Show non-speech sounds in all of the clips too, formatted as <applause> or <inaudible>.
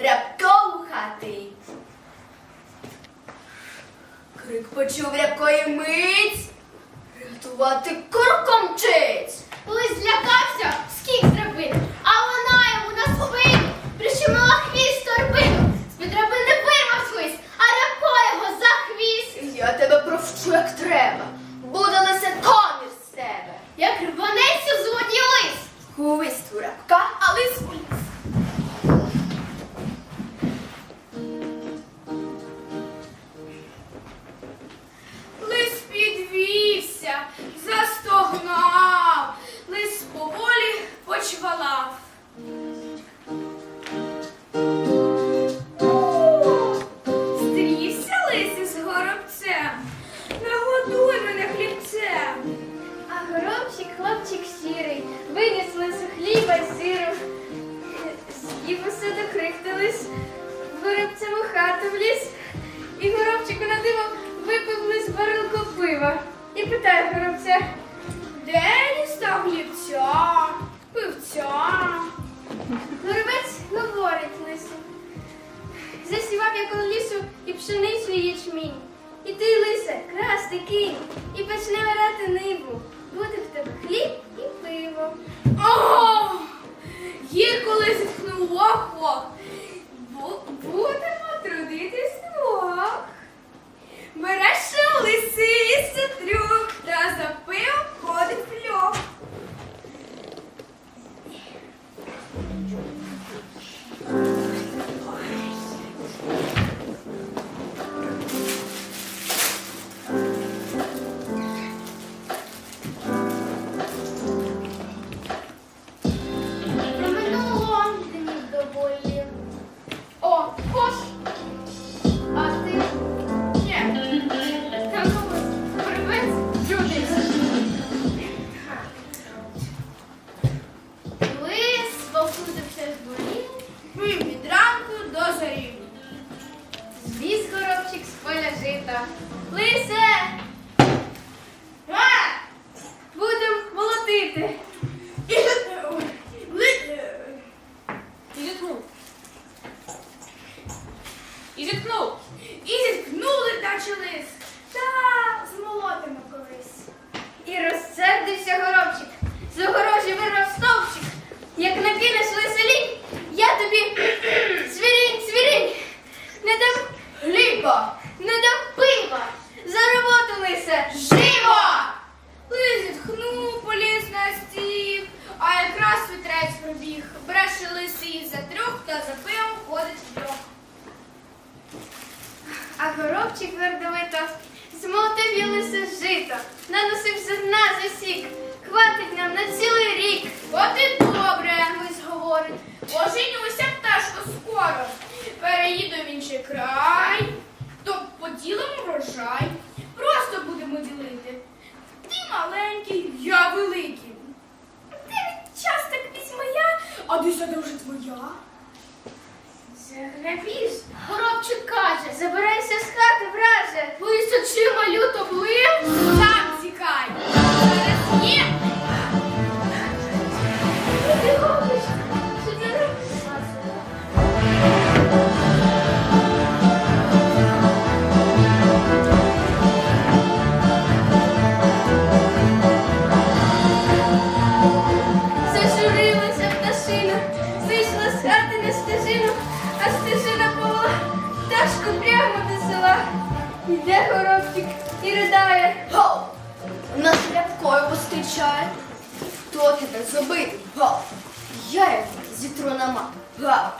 рябко у хати. Крик почув рябкої мить. Рятувати курком мчить. Лис злякався, скік зробив, а почвалав. Стрівся лис із горобцем, нагодуй мене хлібцем. А горобчик, хлопчик сірий, виніс лису хліба й сиру. З'їв усе докрихтались, горобцем у хату вліз, і горобчику на диво випив лис барилку пива. І питає горобця, Де пшеницю ячмінь. І ти, лисе, красти кінь і почне орати ниву. Поля. Лисе! А! Будем молотити. І зіткнув. І зіткнув. І зіткнули наче лис. Та змолотимо колись. І розсердився горобчик. З огорожі вирвав стовпчик. Як накинеш лиселінь, я тобі <clears throat> свірінь, свірінь. Не дам Хліба! не дам пива. За роботу лисе. Живо! Лис зітхнув, поліз на стіг, а якраз вітрець пробіг. Бреше лисий за трьох та за пивом ходить вдвох. А горобчик гордовито змотив я лисе жито, наносив зерна засік. Хватить нам на цілий рік. От і добре, лис говорить. Оженюся, пташко, твоя. Заграбіж, горобчик каже, забирайся з хати, враже. Лис очима люто блив, сам тікай. Зараз є. Стежину, а стежина повела пташку прямо до села. Йде горобчик і ридає. Гол! Нас рябкою пострічає. Хто тебе зробити? Гол! Я його зітру на мат. Гол!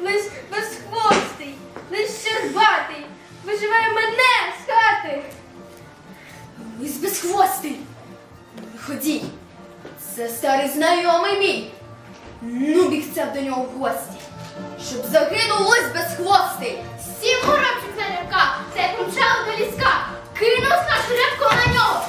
Лиш безхвостий, лиш щербатий, виживає мене з хати. Лись безхвостий. Ходій. Це старий знайомий мій. Ну бігця до нього в гості. Щоб загинув без хвости. Сім горобчик на рябка, це як помчало до ліска. Кинув наш рябко на нього.